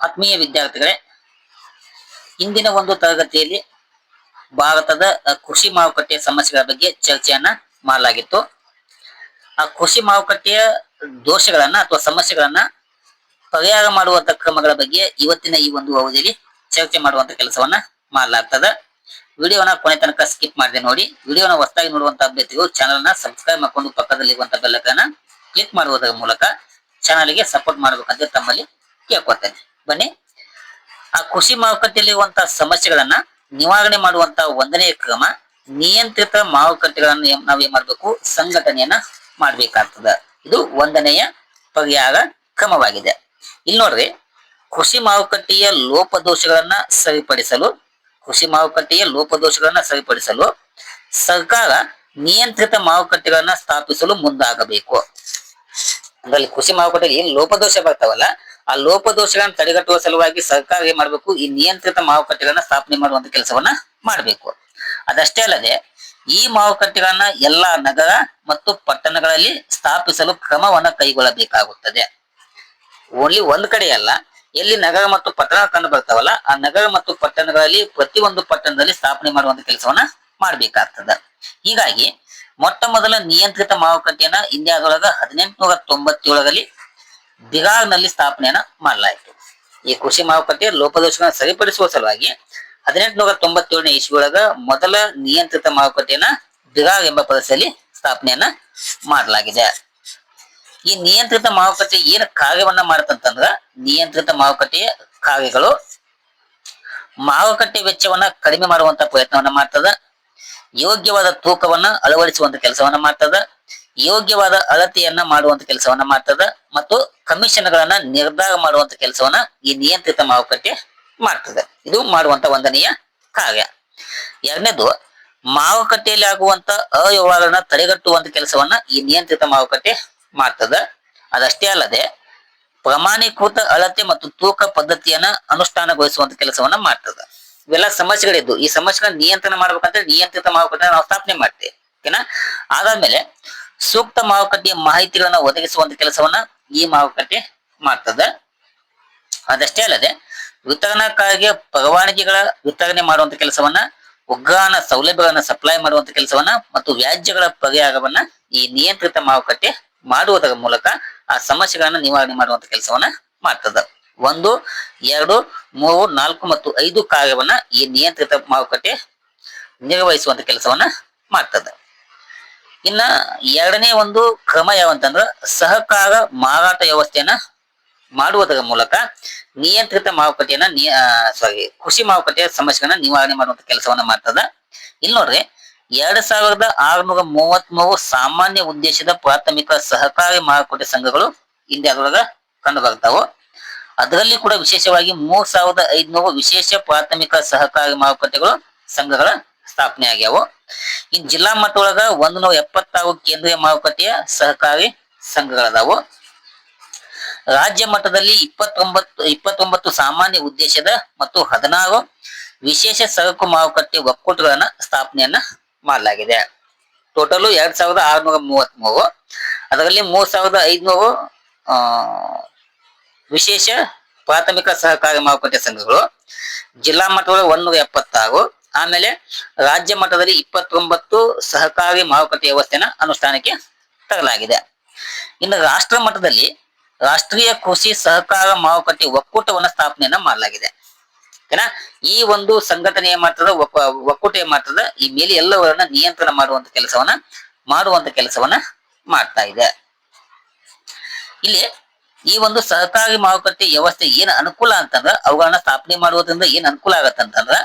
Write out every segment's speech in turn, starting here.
ಆತ್ಮೀಯ ವಿದ್ಯಾರ್ಥಿಗಳೇ, ಇಂದಿನ ಒಂದು ತರಗತಿಯಲ್ಲಿ ಭಾರತದ ಕೃಷಿ ಮಾರುಕಟ್ಟೆಯ ಸಮಸ್ಯೆಗಳ ಬಗ್ಗೆ ಚರ್ಚೆಯನ್ನ ಮಾಡಲಾಗಿತ್ತು. ಆ ಕೃಷಿ ಮಾರುಕಟ್ಟೆಯ ದೋಷಗಳನ್ನ ಅಥವಾ ಸಮಸ್ಯೆಗಳನ್ನ ಪರಿಹಾರ ಮಾಡುವಂತ ಕ್ರಮಗಳ ಬಗ್ಗೆ ಇವತ್ತಿನ ಈ ಒಂದು ಅವಧಿಯಲ್ಲಿ ಚರ್ಚೆ ಮಾಡುವಂತ ಕೆಲಸವನ್ನ ಮಾಡಲಾಗ್ತದ. ವಿಡಿಯೋನ ಕೊನೆ ತನಕ ಸ್ಕಿಪ್ ಮಾಡದೆ ನೋಡಿ, ವಿಡಿಯೋನ ಹೊಸದಾಗಿ ನೋಡುವಂತ ಅಭ್ಯರ್ಥಿಗಳು ಚಾನಲ್ನ ಸಬ್ಸ್ಕ್ರೈಬ್ ಮಾಡ್ಕೊಂಡು ಪಕ್ಕದಲ್ಲಿರುವಂತ ಬೆಲ್ಲಕನ ಕ್ಲಿಕ್ ಮಾಡುವುದರ ಮೂಲಕ ಚಾನಲ್ಗೆ ಸಪೋರ್ಟ್ ಮಾಡಬೇಕಂತ ತಮ್ಮಲ್ಲಿ ಕೇಳ್ಕೊತೇನೆ ಬನ್ನಿ. ಆ ಕೃಷಿ ಮಾರುಕಟ್ಟೆಯಲ್ಲಿರುವಂತಹ ಸಮಸ್ಯೆಗಳನ್ನ ನಿವಾರಣೆ ಮಾಡುವಂತ ಒಂದನೇ ಕ್ರಮ ನಿಯಂತ್ರಿತ ಮಾರುಕಟ್ಟೆಗಳನ್ನ ನಾವೇನ್ ನಾವ್ ಏನ್ ಮಾಡ್ಬೇಕು? ಸಂಘಟನೆಯನ್ನ ಮಾಡ್ಬೇಕಾಗ್ತದ. ಇದು ಒಂದನೆಯ ಪರಿಹಾರ ಕ್ರಮವಾಗಿದೆ. ಇಲ್ಲಿ ನೋಡ್ರಿ, ಕೃಷಿ ಮಾರುಕಟ್ಟೆಯ ಲೋಪದೋಷಗಳನ್ನ ಸರಿಪಡಿಸಲು, ಕೃಷಿ ಮಾರುಕಟ್ಟೆಯ ಲೋಪದೋಷಗಳನ್ನ ಸರಿಪಡಿಸಲು ಸರ್ಕಾರ ನಿಯಂತ್ರಿತ ಮಾರುಕಟ್ಟೆಗಳನ್ನ ಸ್ಥಾಪಿಸಲು ಮುಂದಾಗಬೇಕು. ಅಂದ್ರೆ ಕೃಷಿ ಮಾರುಕಟ್ಟೆಯಲ್ಲಿ ಏನ್ ಲೋಪದೋಷ ಬರ್ತಾವಲ್ಲ ಆ ಲೋಪದೋಷಗಳನ್ನ ತಡೆಗಟ್ಟುವ ಸಲುವಾಗಿ ಸರ್ಕಾರ ಏನ್ ಮಾಡ್ಬೇಕು, ಈ ನಿಯಂತ್ರಿತ ಮಾರುಕಟ್ಟೆಗಳನ್ನ ಸ್ಥಾಪನೆ ಮಾಡುವಂತ ಕೆಲಸವನ್ನ ಮಾಡಬೇಕು. ಅದಷ್ಟೇ ಅಲ್ಲದೆ, ಈ ಮಾರುಕಟ್ಟೆಗಳನ್ನ ಎಲ್ಲಾ ನಗರ ಮತ್ತು ಪಟ್ಟಣಗಳಲ್ಲಿ ಸ್ಥಾಪಿಸಲು ಕ್ರಮವನ್ನ ಕೈಗೊಳ್ಳಬೇಕಾಗುತ್ತದೆ. ಓನ್ಲಿ ಒಂದ್ ಕಡೆ ಅಲ್ಲ, ಎಲ್ಲಿ ನಗರ ಮತ್ತು ಪಟ್ಟಣ ಕಂಡು ಬರ್ತಾವಲ್ಲ, ಆ ನಗರ ಮತ್ತು ಪಟ್ಟಣಗಳಲ್ಲಿ ಪ್ರತಿಯೊಂದು ಪಟ್ಟಣದಲ್ಲಿ ಸ್ಥಾಪನೆ ಮಾಡುವಂತ ಕೆಲಸವನ್ನ ಮಾಡ್ಬೇಕಾಗ್ತದ. ಹೀಗಾಗಿ, ಮೊಟ್ಟ ಮೊದಲ ನಿಯಂತ್ರಿತ ಮಾರುಕಟ್ಟೆಯನ್ನ ಇಂಡಿಯಾದೊಳಗ ಹದಿನೆಂಟುನೂರ ತೊಂಬತ್ತೇಳರಲ್ಲಿ ಬಿಹಾರ್ನಲ್ಲಿ ಸ್ಥಾಪನೆಯನ್ನ ಮಾಡಲಾಯಿತು. ಈ ಕೃಷಿ ಮಾರುಕಟ್ಟೆಯ ಲೋಪದೋಷಗಳನ್ನ ಸರಿಪಡಿಸುವ ಸಲುವಾಗಿ ಹದಿನೆಂಟುನೂರ ತೊಂಬತ್ತೇಳನೇ ಇಸ್ವಿಯೊಳಗ ಮೊದಲ ನಿಯಂತ್ರಿತ ಮಾರುಕಟ್ಟೆಯನ್ನ ಬಿಹಾರ್ ಎಂಬ ಪ್ರದೇಶದಲ್ಲಿ ಸ್ಥಾಪನೆಯನ್ನ ಮಾಡಲಾಗಿದೆ. ಈ ನಿಯಂತ್ರಿತ ಮಾರುಕಟ್ಟೆ ಏನ್ ಕಾರ್ಯವನ್ನ ಮಾಡತ್ತಂತಂದ್ರ ನಿಯಂತ್ರಿತ ಮಾರುಕಟ್ಟೆಯ ಕಾರ್ಯಗಳು ಮಾರುಕಟ್ಟೆ ವೆಚ್ಚವನ್ನ ಕಡಿಮೆ ಮಾಡುವಂತ ಪ್ರಯತ್ನವನ್ನ ಮಾಡ್ತದ, ಯೋಗ್ಯವಾದ ತೂಕವನ್ನ ಅಳವಡಿಸುವಂತ ಕೆಲಸವನ್ನ ಮಾಡ್ತದ ಯೋಗ್ಯವಾದ ಅಳತೆಯನ್ನ ಮಾಡುವಂತ ಕೆಲಸವನ್ನ ಮಾಡ್ತದ ಮತ್ತು ಕಮಿಷನ್ಗಳನ್ನ ನಿರ್ಧಾರ ಮಾಡುವಂತ ಕೆಲಸವನ್ನ ಈ ನಿಯಂತ್ರಿತ ಮಾರುಕಟ್ಟೆ ಮಾಡ್ತದೆ. ಇದು ಮಾಡುವಂತ ಒಂದನೆಯ ಕಾರ್ಯ. ಎರಡನೇದು ಮಾರುಕಟ್ಟೆಯಲ್ಲಿ ಆಗುವಂತ ಅವ್ಯವಹಾರಗಳನ್ನ ತಡೆಗಟ್ಟುವಂತ ಕೆಲಸವನ್ನ ಈ ನಿಯಂತ್ರಿತ ಮಾರುಕಟ್ಟೆ ಮಾಡ್ತದ. ಅದಷ್ಟೇ ಅಲ್ಲದೆ, ಪ್ರಮಾಣೀಕೃತ ಅಳತೆ ಮತ್ತು ತೂಕ ಪದ್ಧತಿಯನ್ನ ಅನುಷ್ಠಾನಗೊಳಿಸುವಂತ ಕೆಲಸವನ್ನ ಮಾಡ್ತದ. ಇವೆಲ್ಲ ಸಮಸ್ಯೆಗಳಿದ್ದು, ಈ ಸಮಸ್ಯೆಗಳನ್ನ ನಿಯಂತ್ರಣ ಮಾಡ್ಬೇಕಂದ್ರೆ ನಿಯಂತ್ರಿತ ಮಾರುಕಟ್ಟೆ ನಾವು ಸ್ಥಾಪನೆ ಮಾಡ್ತೇವೆ. ಓಕೆನಾ? ಅದಾದ್ಮೇಲೆ ಸೂಕ್ತ ಮಾರುಕಟ್ಟೆಯ ಮಾಹಿತಿಗಳನ್ನ ಒದಗಿಸುವಂತ ಕೆಲಸವನ್ನ ಈ ಮಾರುಕಟ್ಟೆ ಮಾಡ್ತದ. ಅದಷ್ಟೇ ಅಲ್ಲದೆ ವಿತರಣಾಕಾರಿಗೆ ಪರವಾನಗಿಗಳ ವಿತರಣೆ ಮಾಡುವಂತ ಕೆಲಸವನ್ನ ಉಗ್ರಾಣ ಸೌಲಭ್ಯಗಳನ್ನ ಸಪ್ಲೈ ಮಾಡುವಂತ ಕೆಲಸವನ್ನ ಮತ್ತು ವ್ಯಾಜ್ಯಗಳ ಪರಿಹಾರವನ್ನ ಈ ನಿಯಂತ್ರಿತ ಮಾರುಕಟ್ಟೆ ಮಾಡುವುದರ ಮೂಲಕ ಆ ಸಮಸ್ಯೆಗಳನ್ನ ನಿವಾರಣೆ ಮಾಡುವಂತ ಕೆಲಸವನ್ನ ಮಾಡ್ತದ. ಒಂದು, ಎರಡು, ಮೂರು, ನಾಲ್ಕು ಮತ್ತು ಐದು ಕಾರ್ಯವನ್ನ ಈ ನಿಯಂತ್ರಿತ ಮಾರುಕಟ್ಟೆ ನಿರ್ವಹಿಸುವಂತ ಕೆಲಸವನ್ನ ಮಾಡ್ತದ. ಇನ್ನ ಎರಡನೇ ಒಂದು ಕ್ರಮ ಯಾವಂತಂದ್ರ ಸಹಕಾರ ಮಾರಾಟ ವ್ಯವಸ್ಥೆಯನ್ನ ಮಾಡುವುದರ ಮೂಲಕ ನಿಯಂತ್ರಿತ ಮಾರುಕಟ್ಟೆಯನ್ನ ಸಾರಿ ಕೃಷಿ ಮಾರುಕಟ್ಟೆಯ ಸಮಸ್ಯೆಗಳನ್ನ ನಿವಾರಣೆ ಮಾಡುವಂತ ಕೆಲಸವನ್ನ ಮಾಡ್ತದ. ಇಲ್ಲಿ ನೋಡ್ರಿ, ಎರಡ್ ಸಾವಿರದ ಆರ್ನೂರ ಮೂವತ್ತ್ ಸಾಮಾನ್ಯ ಉದ್ದೇಶದ ಪ್ರಾಥಮಿಕ ಸಹಕಾರಿ ಮಾರುಕಟ್ಟೆ ಸಂಘಗಳು ಇಂಡಿಯಾದೊಳಗ ಕಂಡು ಬರ್ತಾವ ಅದರಲ್ಲಿ ಕೂಡ ವಿಶೇಷವಾಗಿ ಮೂರ್ ಸಾವಿರದ ಐದ್ನೂರು ವಿಶೇಷ ಪ್ರಾಥಮಿಕ ಸಹಕಾರಿ ಮಾರುಕಟ್ಟೆಗಳು ಸಂಘಗಳ ಸ್ಥಾಪನೆ ಆಗ್ಯಾವು. ಇನ್ ಜಿಲ್ಲಾ ಮಟ್ಟದೊಳಗ ಒಂದ್ ನೂರ ಎಪ್ಪತ್ತಾರು ಕೇಂದ್ರೀಯ ಮಾರುಕಟ್ಟೆಯ ಸಹಕಾರಿ ಸಂಘಗಳದಾವು. ರಾಜ್ಯ ಮಟ್ಟದಲ್ಲಿ ಇಪ್ಪತ್ತೊಂಬತ್ತು ಇಪ್ಪತ್ತೊಂಬತ್ತು ಸಾಮಾನ್ಯ ಉದ್ದೇಶದ ಮತ್ತು ಹದಿನಾರು ವಿಶೇಷ ಸರಕು ಮಾರುಕಟ್ಟೆ ಒಕ್ಕೂಟಗಳನ್ನ ಸ್ಥಾಪನೆಯನ್ನ ಮಾಡಲಾಗಿದೆ. ಟೋಟಲ್ ಎರಡ್ ಸಾವಿರದ ಆರುನೂರ ಮೂವತ್ತ್ ಮೂರು ಅದರಲ್ಲಿ ಮೂರ್ ಸಾವಿರದ ಐದ್ನೂರು ವಿಶೇಷ ಪ್ರಾಥಮಿಕ ಸಹಕಾರಿ ಮಾರುಕಟ್ಟೆ ಸಂಘಗಳು. ಜಿಲ್ಲಾ ಮಟ್ಟದ ಒಂದೂರ ಎಪ್ಪತ್ತಾರು. ಆಮೇಲೆ ರಾಜ್ಯ ಮಟ್ಟದಲ್ಲಿ ಇಪ್ಪತ್ತೊಂಬತ್ತು ಸಹಕಾರಿ ಮಾರುಕಟ್ಟೆ ವ್ಯವಸ್ಥೆನ ಅನುಷ್ಠಾನಕ್ಕೆ ತರಲಾಗಿದೆ. ಇನ್ನು ರಾಷ್ಟ್ರ ಮಟ್ಟದಲ್ಲಿ ರಾಷ್ಟ್ರೀಯ ಕೃಷಿ ಸಹಕಾರ ಮಾರುಕಟ್ಟೆ ಒಕ್ಕೂಟವನ್ನ ಸ್ಥಾಪನೆಯನ್ನ ಮಾಡಲಾಗಿದೆ. ಓಕೆನಾ ಈ ಒಂದು ಸಂಘಟನೆಯ ಮಾತ್ರದ ಒಕ್ಕೂಟ ಮಾತ್ರದ ಈ ಮೇಲೆ ಎಲ್ಲವರನ್ನ ನಿಯಂತ್ರಣ ಮಾಡುವಂತ ಕೆಲಸವನ್ನ ಮಾಡುವಂತ ಕೆಲಸವನ್ನ ಮಾಡ್ತಾ ಇದೆ. ಇಲ್ಲಿ ಈ ಒಂದು ಸಹಕಾರಿ ಮಾರುಕಟ್ಟೆ ವ್ಯವಸ್ಥೆ ಏನ್ ಅನುಕೂಲ ಅಂತಂದ್ರ, ಅವುಗಳನ್ನ ಸ್ಥಾಪನೆ ಮಾಡುವುದರಿಂದ ಏನ್ ಅನುಕೂಲ ಆಗತ್ತಂತಂದ್ರ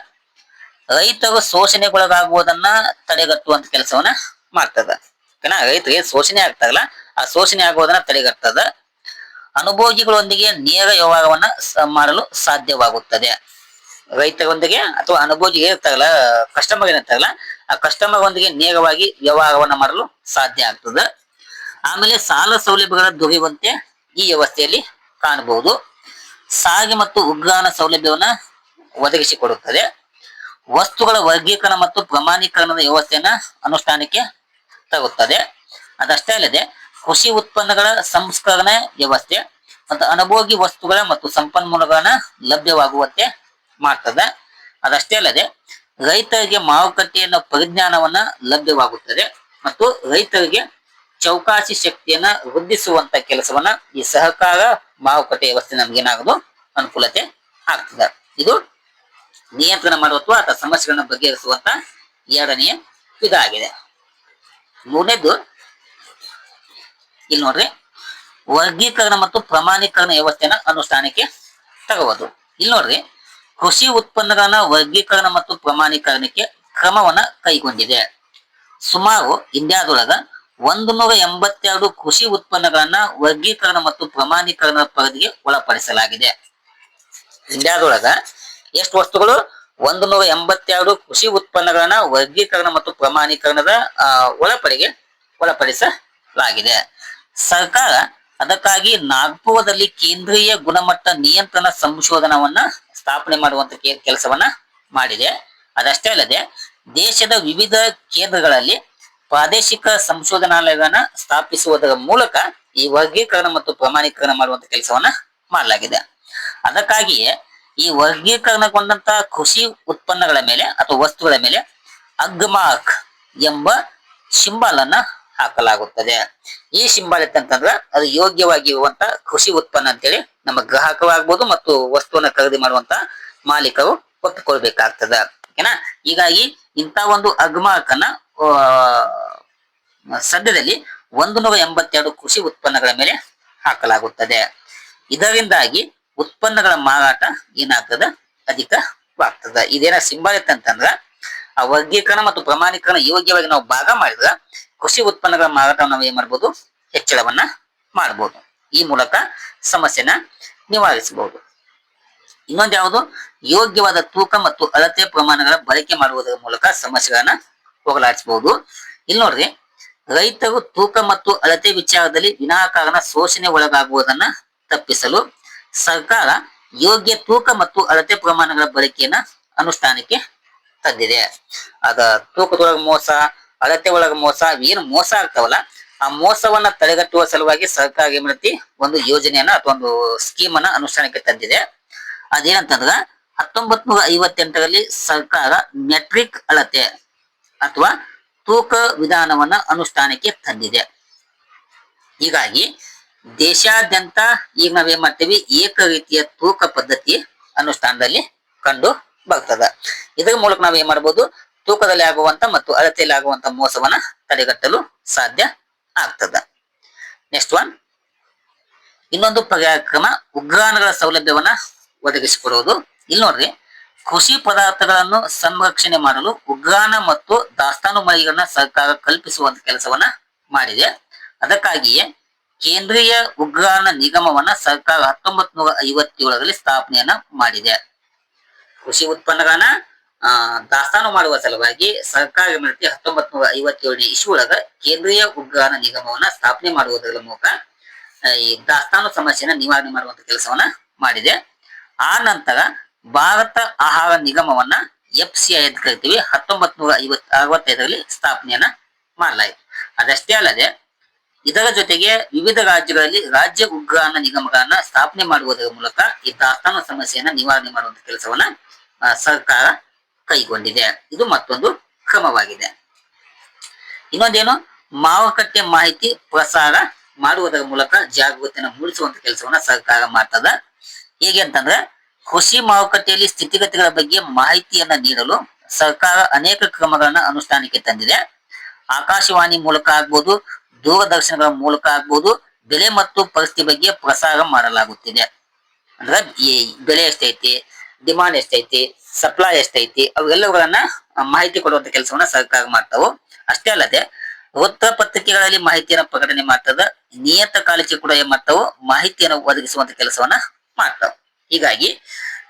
ರೈತರು ಶೋಷಣೆಗೊಳಗಾಗುವುದನ್ನ ತಡೆಗಟ್ಟುವಂತ ಕೆಲಸವನ್ನ ಮಾಡ್ತದ. ರೈತರಿಗೆ ಶೋಷಣೆ ಆಗ್ತಾರಲ್ಲ, ಆ ಶೋಷಣೆ ಆಗುವುದನ್ನ ತಡೆಗಟ್ಟದ ಅನುಭೋಗಿಗಳೊಂದಿಗೆ ನೇರ ವ್ಯವಹಾರವನ್ನ ಮಾಡಲು ಸಾಧ್ಯವಾಗುತ್ತದೆ. ರೈತರೊಂದಿಗೆ ಅಥವಾ ಅನುಭೋಗಿ ಇರ್ತಾರಲ್ಲ ಕಸ್ಟಮರ್ ಏನಿರ್ತಾರಲ್ಲ, ಆ ಕಸ್ಟಮರ್ ಒಂದಿಗೆ ನೇರವಾಗಿ ವ್ಯವಹಾರವನ್ನ ಮಾಡಲು ಸಾಧ್ಯ ಆಗ್ತದ. ಆಮೇಲೆ ಸಾಲ ಸೌಲಭ್ಯಗಳ ದೊರೆಯುವಂತೆ ಈ ವ್ಯವಸ್ಥೆಯಲ್ಲಿ ಕಾಣಬಹುದು. ಸಾರಿಗೆ ಮತ್ತು ಉಗ್ರಾಣ ಸೌಲಭ್ಯವನ್ನ ಒದಗಿಸಿಕೊಡುತ್ತದೆ. ವಸ್ತುಗಳ ವರ್ಗೀಕರಣ ಮತ್ತು ಪ್ರಮಾಣೀಕರಣದ ವ್ಯವಸ್ಥೆಯನ್ನ ಅನುಷ್ಠಾನಕ್ಕೆ ತರುತ್ತದೆ. ಅದಷ್ಟೇ ಅಲ್ಲದೆ ಕೃಷಿ ಉತ್ಪನ್ನಗಳ ಸಂಸ್ಕರಣೆ ವ್ಯವಸ್ಥೆ ಮತ್ತು ಅನುಭೋಗಿ ವಸ್ತುಗಳ ಮತ್ತು ಸಂಪನ್ಮೂಲಗಳನ್ನ ಲಭ್ಯವಾಗುವಂತೆ ಮಾಡ್ತದೆ. ಅದಷ್ಟೇ ಅಲ್ಲದೆ ರೈತರಿಗೆ ಮಾರುಕಟ್ಟೆಯನ್ನು ಪರಿಜ್ಞಾನವನ್ನ ಲಭ್ಯವಾಗುತ್ತದೆ ಮತ್ತು ರೈತರಿಗೆ ಚೌಕಾಸಿ ಶಕ್ತಿಯನ್ನ ವೃದ್ಧಿಸುವಂತ ಕೆಲಸವನ್ನ ಈ ಸಹಕಾರ ಮಾರುಕಟ್ಟೆ ವ್ಯವಸ್ಥೆ ನಮ್ಗೇನಾಗೋದು ಅನುಕೂಲತೆ ಆಗ್ತದೆ. ಇದು ನಿಯಂತ್ರಣ ಮಾಡುವ ಅಥವಾ ಸಮಸ್ಯೆಗಳನ್ನ ಬಗೆಹರಿಸುವಂತ ಎರಡನೆಯ ವಿಧ ಆಗಿದೆ ಮೂರನೇದು, ಇಲ್ಲಿ ನೋಡ್ರಿ, ವರ್ಗೀಕರಣ ಮತ್ತು ಪ್ರಮಾಣೀಕರಣ ವ್ಯವಸ್ಥೆನ ಅನುಷ್ಠಾನಕ್ಕೆ ತಗೋಬಹುದು ಇಲ್ಲಿ ನೋಡ್ರಿ, ಕೃಷಿ ಉತ್ಪನ್ನಗಳನ್ನ ವರ್ಗೀಕರಣ ಮತ್ತು ಪ್ರಮಾಣೀಕರಣಕ್ಕೆ ಕ್ರಮವನ್ನ ಕೈಗೊಂಡಿದೆ. ಸುಮಾರು ಇಂಡಿಯಾದೊಳಗ ಒಂದು ನೂರ ಎಂಬತ್ತೆರಡು ಕೃಷಿ ಉತ್ಪನ್ನಗಳನ್ನ ವರ್ಗೀಕರಣ ಮತ್ತು ಪ್ರಮಾಣೀಕರಣ ಪರಿಧಿಗೆ ಒಳಪಡಿಸಲಾಗಿದೆ. ಇಂಡಿಯಾದೊಳಗ ಎಷ್ಟು ವಸ್ತುಗಳು? ಒಂದು ನೂರ ಎಂಬತ್ತೆರಡು ಕೃಷಿ ಉತ್ಪನ್ನಗಳನ್ನ ವರ್ಗೀಕರಣ ಮತ್ತು ಪ್ರಮಾಣೀಕರಣದ ಒಳಪಡೆಗೆ ಒಳಪಡಿಸಲಾಗಿದೆ. ಸರ್ಕಾರ ಅದಕ್ಕಾಗಿ ನಾಗ್ಪುರದಲ್ಲಿ ಕೇಂದ್ರೀಯ ಗುಣಮಟ್ಟ ನಿಯಂತ್ರಣ ಸಂಶೋಧನವನ್ನ ಸ್ಥಾಪನೆ ಮಾಡುವಂತ ಕೆಲಸವನ್ನ ಮಾಡಿದೆ. ಅದಷ್ಟೇ ಅಲ್ಲದೆ ದೇಶದ ವಿವಿಧ ಕೇಂದ್ರಗಳಲ್ಲಿ ಪ್ರಾದೇಶಿಕ ಸಂಶೋಧನಾಲಯಗಳನ್ನ ಸ್ಥಾಪಿಸುವುದರ ಮೂಲಕ ಈ ವರ್ಗೀಕರಣ ಮತ್ತು ಪ್ರಮಾಣೀಕರಣ ಮಾಡುವಂತ ಕೆಲಸವನ್ನ ಮಾಡಲಾಗಿದೆ. ಅದಕ್ಕಾಗಿಯೇ ಈ ವರ್ಗೀಕರಣಗೊಂಡಂತ ಕೃಷಿ ಉತ್ಪನ್ನಗಳ ಮೇಲೆ ಅಥವಾ ವಸ್ತುಗಳ ಮೇಲೆ ಅಗ್ಮಾಕ್ ಎಂಬ ಸಿಂಬಲ್ ಅನ್ನ ಹಾಕಲಾಗುತ್ತದೆ. ಈ ಸಿಂಬಲ್ ಅಂತಂದ್ರೆ ಅದು ಯೋಗ್ಯವಾಗಿರುವಂತ ಕೃಷಿ ಉತ್ಪನ್ನ ಅಂತೇಳಿ ನಮ್ಮ ಗ್ರಾಹಕರಾಗ್ಬೋದು ಮತ್ತು ವಸ್ತುವನ್ನ ಖರೀದಿ ಮಾಡುವಂತ ಮಾಲೀಕರು ಒಪ್ಪಿಕೊಳ್ಬೇಕಾಗ್ತದೆ. ಓಕೆನಾ? ಹೀಗಾಗಿ ಇಂತ ಒಂದು ಅಗ್ಮಾರ್ಕ್ ಅನ್ನ ಸದ್ಯದಲ್ಲಿ ಒಂದು ಎಂಬತ್ತೆರಡು ಕೃಷಿ ಉತ್ಪನ್ನಗಳ ಮೇಲೆ ಹಾಕಲಾಗುತ್ತದೆ. ಇದರಿಂದಾಗಿ ಉತ್ಪನ್ನಗಳ ಮಾರಾಟ ಏನಾಗ್ತದ? ಅಧಿಕವಾಗ್ತದ ಇದೇನ ಸಿಂಬಲ್ ಅಂತಂದ್ರ, ಆ ವರ್ಗೀಕರಣ ಮತ್ತು ಪ್ರಮಾಣೀಕರಣ ಯೋಗ್ಯವಾಗಿ ನಾವು ಭಾಗ ಮಾಡಿದ್ರ, ಕೃಷಿ ಉತ್ಪನ್ನಗಳ ಮಾರಾಟವನ್ನು ನಾವು ಏನ್ ಮಾಡ್ಬೋದು? ಹೆಚ್ಚಳವನ್ನ ಮಾಡ್ಬೋದು. ಈ ಮೂಲಕ ಸಮಸ್ಯೆನ ನಿವಾರಿಸಬಹುದು. ಇನ್ನೊಂದು ಯಾವುದು? ಯೋಗ್ಯವಾದ ತೂಕ ಮತ್ತು ಅಳತೆ ಪ್ರಮಾಣಗಳ ಬಳಕೆ ಮಾಡುವುದರ ಮೂಲಕ ಸಮಸ್ಯೆಗಳನ್ನ ಹೋಗಲಾಡಿಸಬಹುದು. ಇಲ್ಲಿ ನೋಡ್ರಿ, ರೈತರು ತೂಕ ಮತ್ತು ಅಳತೆ ವಿಚಾರದಲ್ಲಿ ವಿನಾಕಾರಣ ಶೋಷಣೆ ಒಳಗಾಗುವುದನ್ನ ತಪ್ಪಿಸಲು ಸರ್ಕಾರ ಯೋಗ್ಯ ತೂಕ ಮತ್ತು ಅಳತೆ ಪ್ರಮಾಣಗಳ ಬಳಕೆಯನ್ನ ಅನುಷ್ಠಾನಕ್ಕೆ ತಂದಿದೆ. ಅದ ತೂಕದೊಳಗ ಮೋಸ ಅಳತೆ ಒಳಗ ಮೋಸ ಏನು ಮೋಸ ಆಗ್ತಾವಲ್ಲ, ಆ ಮೋಸವನ್ನ ತಡೆಗಟ್ಟುವ ಸಲುವಾಗಿ ಸರ್ಕಾರ ಏನ್ ಮಾಡೈತಿ ಒಂದು ಯೋಜನೆಯನ್ನ ಅಥವಾ ಒಂದು ಸ್ಕೀಮ್ ಅನ್ನ ಅನುಷ್ಠಾನಕ್ಕೆ ತಂದಿದೆ. ಅದೇನಂತಂದ್ರ ಹತ್ತೊಂಬತ್ ನೂರ ಐವತ್ತೆಂಟರಲ್ಲಿ ಸರ್ಕಾರ ಮೆಟ್ರಿಕ್ ಅಳತೆ ಅಥವಾ ತೂಕ ವಿಧಾನವನ್ನ ಅನುಷ್ಠಾನಕ್ಕೆ ತಂದಿದೆ. ಹೀಗಾಗಿ ದೇಶಾದ್ಯಂತ ಈಗ ನಾವೇನ್ ಮಾಡ್ತೀವಿ ಏಕ ರೀತಿಯ ತೂಕ ಪದ್ಧತಿ ಅನುಷ್ಠಾನದಲ್ಲಿ ಕಂಡು ಬರ್ತದ. ಇದರ ಮೂಲಕ ನಾವೇನ್ ಏನ್ ಮಾಡ್ಬೋದು? ತೂಕದಲ್ಲಿ ಆಗುವಂತ ಮತ್ತು ಅಳತೆಯಲ್ಲಿ ಆಗುವಂತ ಮೋಸವನ್ನ ತಡೆಗಟ್ಟಲು ಸಾಧ್ಯ ಆಗ್ತದ. ನೆಕ್ಸ್ಟ್ ಒನ್ ಇನ್ನೊಂದು ಕ್ರಮ ಉಗ್ರಾಣಗಳ ಸೌಲಭ್ಯವನ್ನ ಒದಗಿಸಿಕೊಡುವುದು. ಇಲ್ಲಿ ನೋಡ್ರಿ, ಕೃಷಿ ಪದಾರ್ಥಗಳನ್ನು ಸಂರಕ್ಷಣೆ ಮಾಡಲು ಉಗ್ರಾಣ ಮತ್ತು ದಾಸ್ತಾನು ಮಳಿಗೆಗಳನ್ನ ಸರ್ಕಾರ ಕಲ್ಪಿಸುವಂತ ಕೆಲಸವನ್ನ ಮಾಡಿದೆ. ಅದಕ್ಕಾಗಿಯೇ ಕೇಂದ್ರೀಯ ಉಗ್ರಾಣ ನಿಗಮವನ್ನ ಸರ್ಕಾರ ಹತ್ತೊಂಬತ್ ನೂರ ಐವತ್ತೇಳರಲ್ಲಿ ಸ್ಥಾಪನೆಯನ್ನ ಮಾಡಿದೆ. ಕೃಷಿ ಉತ್ಪನ್ನಗಳನ್ನ, ಆ, ದಾಸ್ತಾನು ಮಾಡುವ ಸಲುವಾಗಿ ಸರ್ಕಾರ ಮಾಡೈತಿ ಹತ್ತೊಂಬತ್ ನೂರ ಐವತ್ತೇಳನೇ ಇಸ್ವಿಯೊಳಗ ಕೇಂದ್ರೀಯ ಉಗ್ರಾಣ ನಿಗಮವನ್ನ ಸ್ಥಾಪನೆ ಮಾಡುವುದರ ಮೂಲಕ ಈ ದಾಸ್ತಾನು ಸಮಸ್ಯೆಯನ್ನ ನಿವಾರಣೆ ಮಾಡುವಂತ ಕೆಲಸವನ್ನ ಮಾಡಿದೆ. ಆ ನಂತರ ಭಾರತ ಆಹಾರ ನಿಗಮವನ್ನ ಎಫ್ ಸಿ ಐ ಅಂತ ಕರಿತೀವಿ, ಹತ್ತೊಂಬತ್ ನೂರ ಐವತ್ ಅರವತ್ತೈದರಲ್ಲಿ ಸ್ಥಾಪನೆಯನ್ನ ಮಾಡಲಾಯಿತು. ಅದಷ್ಟೇ ಅಲ್ಲದೆ ಇದರ ಜೊತೆಗೆ ವಿವಿಧ ರಾಜ್ಯಗಳಲ್ಲಿ ರಾಜ್ಯ ಉಗ್ರಾಣ ನಿಗಮಗಳನ್ನ ಸ್ಥಾಪನೆ ಮಾಡುವುದರ ಮೂಲಕ ಈ ದಾಸ್ತಾನು ಸಮಸ್ಯೆಯನ್ನ ನಿವಾರಣೆ ಮಾಡುವಂತ ಕೆಲಸವನ್ನ ಸರ್ಕಾರ ಕೈಗೊಂಡಿದೆ. ಇದು ಮತ್ತೊಂದು ಕ್ರಮವಾಗಿದೆ. ಇನ್ನೊಂದೇನು? ಮಾರುಕಟ್ಟೆ ಮಾಹಿತಿ ಪ್ರಸಾರ ಮಾಡುವುದರ ಮೂಲಕ ಜಾಗೃತಿಯನ್ನು ಮೂಡಿಸುವಂತ ಕೆಲಸವನ್ನ ಸರ್ಕಾರ ಮಾಡ್ತದ. ಹೇಗೆ ಅಂತಂದ್ರೆ, ಕೃಷಿ ಮಾರುಕಟ್ಟೆಯಲ್ಲಿ ಸ್ಥಿತಿಗತಿಗಳ ಬಗ್ಗೆ ಮಾಹಿತಿಯನ್ನ ನೀಡಲು ಸರ್ಕಾರ ಅನೇಕ ಕ್ರಮಗಳನ್ನ ಅನುಷ್ಠಾನಕ್ಕೆ ತಂದಿದೆ. ಆಕಾಶವಾಣಿ ಮೂಲಕ ಆಗ್ಬೋದು ದೂರದರ್ಶನಗಳ ಮೂಲಕ ಆಗ್ಬೋದು, ಬೆಲೆ ಮತ್ತು ಪರಿಸ್ಥಿತಿ ಬಗ್ಗೆ ಪ್ರಸಾರ ಮಾಡಲಾಗುತ್ತಿದೆ. ಅಂದ್ರೆ ಈ ಬೆಲೆ ಎಷ್ಟೈತಿ ಡಿಮಾಂಡ್ ಎಷ್ಟೈತಿ ಸಪ್ಲೈ ಎಷ್ಟೈತಿ, ಅವೆಲ್ಲವುಗಳನ್ನ ಮಾಹಿತಿ ಕೊಡುವಂತ ಕೆಲಸವನ್ನ ಸರ್ಕಾರ ಮಾಡ್ತಾವು. ಅಷ್ಟೇ ಅಲ್ಲದೆ, ವೃತ್ತ ಪತ್ರಿಕೆಗಳಲ್ಲಿ ಮಾಹಿತಿಯನ್ನ ಪ್ರಕಟಣೆ ಮಾಡ್ತದ ನಿಯತಕಾಲಿಕೆ ಕೂಡ ಏನ್ ಮಾಡ್ತಾವು, ಮಾಹಿತಿಯನ್ನು ಒದಗಿಸುವಂತ ಕೆಲಸವನ್ನ ಮಾಡ್ತಾವ. ಹೀಗಾಗಿ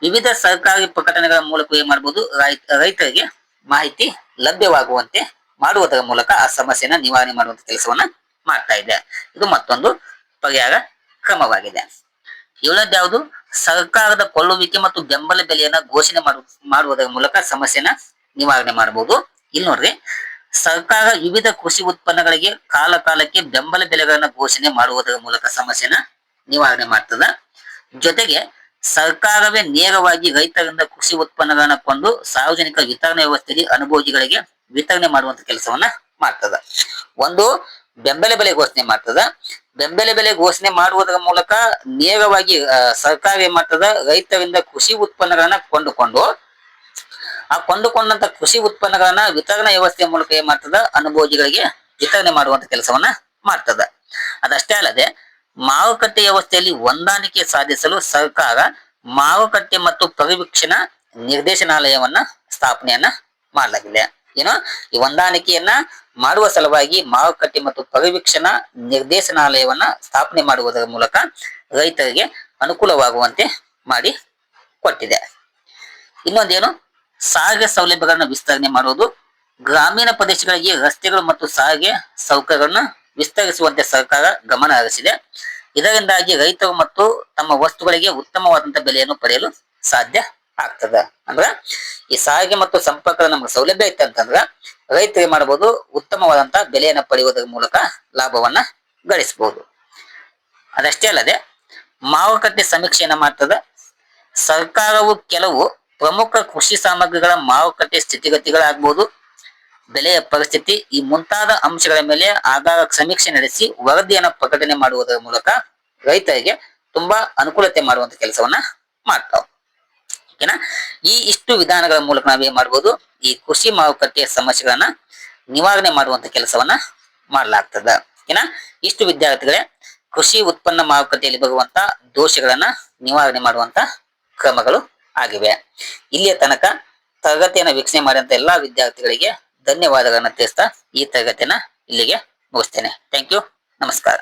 ವಿವಿಧ ಸರ್ಕಾರಿ ಪ್ರಕಟಣೆಗಳ ಮೂಲಕ ಏನ್ ಮಾಡ್ಬೋದು ರೈ- ರೈತರಿಗೆ ಮಾಹಿತಿ ಲಭ್ಯವಾಗುವಂತೆ ಮಾಡುವುದರ ಮೂಲಕ ಆ ಸಮಸ್ಯೆನ ನಿವಾರಣೆ ಮಾಡುವಂತ ಕೆಲಸವನ್ನ ಮಾಡ್ತಾ ಇದೆ. ಇದು ಮತ್ತೊಂದು ಪರಿಹಾರ ಕ್ರಮವಾಗಿದೆ. ಏಳನೇದು ಯಾವುದು? ಸರ್ಕಾರದ ಕೊಳ್ಳುವಿಕೆ ಮತ್ತು ಬೆಂಬಲ ಬೆಲೆಯನ್ನ ಘೋಷಣೆ ಮಾಡು, ಮಾಡುವುದರ ಮೂಲಕ ಸಮಸ್ಯೆನ ನಿವಾರಣೆ ಮಾಡಬಹುದು. ಇಲ್ಲಿ ನೋಡ್ರಿ. ಸರ್ಕಾರ ವಿವಿಧ ಕೃಷಿ ಉತ್ಪನ್ನಗಳಿಗೆ ಕಾಲ ಕಾಲಕ್ಕೆ ಬೆಂಬಲ ಬೆಲೆಗಳನ್ನ ಘೋಷಣೆ ಮಾಡುವುದರ ಮೂಲಕ ಸಮಸ್ಯೆನ ನಿವಾರಣೆ ಮಾಡ್ತದ. ಜೊತೆಗೆ ಸರ್ಕಾರವೇ ನೇರವಾಗಿ ರೈತರಿಂದ ಕೃಷಿ ಉತ್ಪನ್ನಗಳನ್ನ ಕೊಂಡು ಸಾರ್ವಜನಿಕ ವಿತರಣೆ ವ್ಯವಸ್ಥೆಯಲ್ಲಿ ಅನುಭೋಗಿಗಳಿಗೆ ವಿತರಣೆ ಮಾಡುವಂತ ಕೆಲಸವನ್ನ ಮಾಡ್ತದ. ಒಂದು ಬೆಂಬಲ ಬೆಲೆ ಘೋಷಣೆ ಮಾಡ್ತದ. ಬೆಂಬಲ ಬೆಲೆ ಘೋಷಣೆ ಮಾಡುವುದರ ಮೂಲಕ ನೇರವಾಗಿ ಸರ್ಕಾರ ಏನ್ ಮಾಡ್ತದ, ರೈತರಿಂದ ಕೃಷಿ ಉತ್ಪನ್ನಗಳನ್ನ ಕೊಂಡುಕೊಂಡು, ಆ ಕೊಂಡುಕೊಂಡಂತ ಕೃಷಿ ಉತ್ಪನ್ನಗಳನ್ನ ವಿತರಣಾ ವ್ಯವಸ್ಥೆಯ ಮೂಲಕ ಏನ್ ಮಾಡ್ತದ ಅನುಭೋಗಿಗಳಿಗೆ ವಿತರಣೆ ಮಾಡುವಂತ ಕೆಲಸವನ್ನ ಮಾಡ್ತದ. ಅದಷ್ಟೇ ಅಲ್ಲದೆ, ಮಾರುಕಟ್ಟೆ ವ್ಯವಸ್ಥೆಯಲ್ಲಿ ಹೊಂದಾಣಿಕೆ ಸಾಧಿಸಲು ಸರ್ಕಾರ ಮಾರುಕಟ್ಟೆ ಮತ್ತು ಪರಿವೀಕ್ಷಣಾ ನಿರ್ದೇಶನಾಲಯವನ್ನ ಸ್ಥಾಪನೆಯನ್ನ ಮಾಡಲಾಗಿದೆ. ಏನು? ಈ ಹೊಂದಾಣಿಕೆಯನ್ನ ಮಾಡುವ ಸಲುವಾಗಿ ಮಾರುಕಟ್ಟೆ ಮತ್ತು ಪರಿವೀಕ್ಷಣಾ ನಿರ್ದೇಶನಾಲಯವನ್ನ ಸ್ಥಾಪನೆ ಮಾಡುವುದರ ಮೂಲಕ ರೈತರಿಗೆ ಅನುಕೂಲವಾಗುವಂತೆ ಮಾಡಿ ಕೊಟ್ಟಿದೆ. ಇನ್ನೊಂದೇನು? ಸಾರಿಗೆ ಸೌಲಭ್ಯಗಳನ್ನ ವಿಸ್ತರಣೆ ಮಾಡುವುದು. ಗ್ರಾಮೀಣ ಪ್ರದೇಶಗಳಿಗೆ ರಸ್ತೆಗಳು ಮತ್ತು ಸಾರಿಗೆ ಸೌಕರ್ಯಗಳನ್ನ ವಿಸ್ತರಿಸುವಂತೆ ಸರ್ಕಾರ ಗಮನ ಹರಿಸಿದೆ. ಇದರಿಂದಾಗಿ ರೈತರು ಮತ್ತು ತಮ್ಮ ವಸ್ತುಗಳಿಗೆ ಉತ್ತಮವಾದಂತಹ ಬೆಲೆಯನ್ನು ಪಡೆಯಲು ಸಾಧ್ಯ ಆಗ್ತದ? ಅಂದ್ರ ಈ ಸಾರಿಗೆ ಮತ್ತು ಸಂಪರ್ಕದ ನಮ್ಗೆ ಸೌಲಭ್ಯ ಐತೆ ಅಂತಂದ್ರ ರೈತರು ಏನ್ ಮಾಡಬಹುದು ಉತ್ತಮವಾದಂತ ಬೆಲೆಯನ್ನು ಪಡೆಯುವುದರ ಮೂಲಕ ಲಾಭವನ್ನ ಗಳಿಸಬಹುದು ಅದಷ್ಟೇ ಅಲ್ಲದೆ ಮಾರುಕಟ್ಟೆ ಸಮೀಕ್ಷೆಯನ್ನ ಮಾಡ್ತದ? ಸರ್ಕಾರವು ಕೆಲವು ಪ್ರಮುಖ ಕೃಷಿ ಸಾಮಗ್ರಿಗಳ ಮಾರುಕಟ್ಟೆ ಸ್ಥಿತಿಗತಿಗಳಾಗಬಹುದು ಬೆಲೆಯ ಪರಿಸ್ಥಿತಿ, ಈ ಮುಂತಾದ ಅಂಶಗಳ ಮೇಲೆ ಆಗಾಗ ಸಮೀಕ್ಷೆ ನಡೆಸಿ ವರದಿಯನ್ನು ಪ್ರಕಟಣೆ ಮಾಡುವುದರ ಮೂಲಕ ರೈತರಿಗೆ ತುಂಬಾ ಅನುಕೂಲತೆ ಮಾಡುವಂತ ಕೆಲಸವನ್ನ ಮಾಡ್ತಾವ ಓಕೆನಾ ಈ ಇಷ್ಟು ವಿಧಾನಗಳ ಮೂಲಕ ನಾವೇನ್ ಮಾಡ್ಬೋದು, ಈ ಕೃಷಿ ಮಾರುಕಟ್ಟೆಯ ಸಮಸ್ಯೆಗಳನ್ನ ನಿವಾರಣೆ ಮಾಡುವಂತ ಕೆಲಸವನ್ನ ಮಾಡಲಾಗ್ತದ. ಓಕೆನಾ? ಇಷ್ಟು ವಿದ್ಯಾರ್ಥಿಗಳೇ, ಕೃಷಿ ಉತ್ಪನ್ನ ಮಾರುಕಟ್ಟೆಯಲ್ಲಿ ಬರುವಂತ ದೋಷಗಳನ್ನ ನಿವಾರಣೆ ಮಾಡುವಂತ ಕ್ರಮಗಳು ಆಗಿವೆ. ಇಲ್ಲಿಯ ತನಕ ತರಗತಿಯನ್ನ ವೀಕ್ಷಣೆ ಮಾಡಿದಂತ ಎಲ್ಲಾ ವಿದ್ಯಾರ್ಥಿಗಳಿಗೆ ಧನ್ಯವಾದಗಳನ್ನ ತಿಳಿಸ್ತಾ ಈ ತರಗತಿಯನ್ನ ಇಲ್ಲಿಗೆ ಮುಗಿಸ್ತೇನೆ. ಥ್ಯಾಂಕ್ ಯು ನಮಸ್ಕಾರ.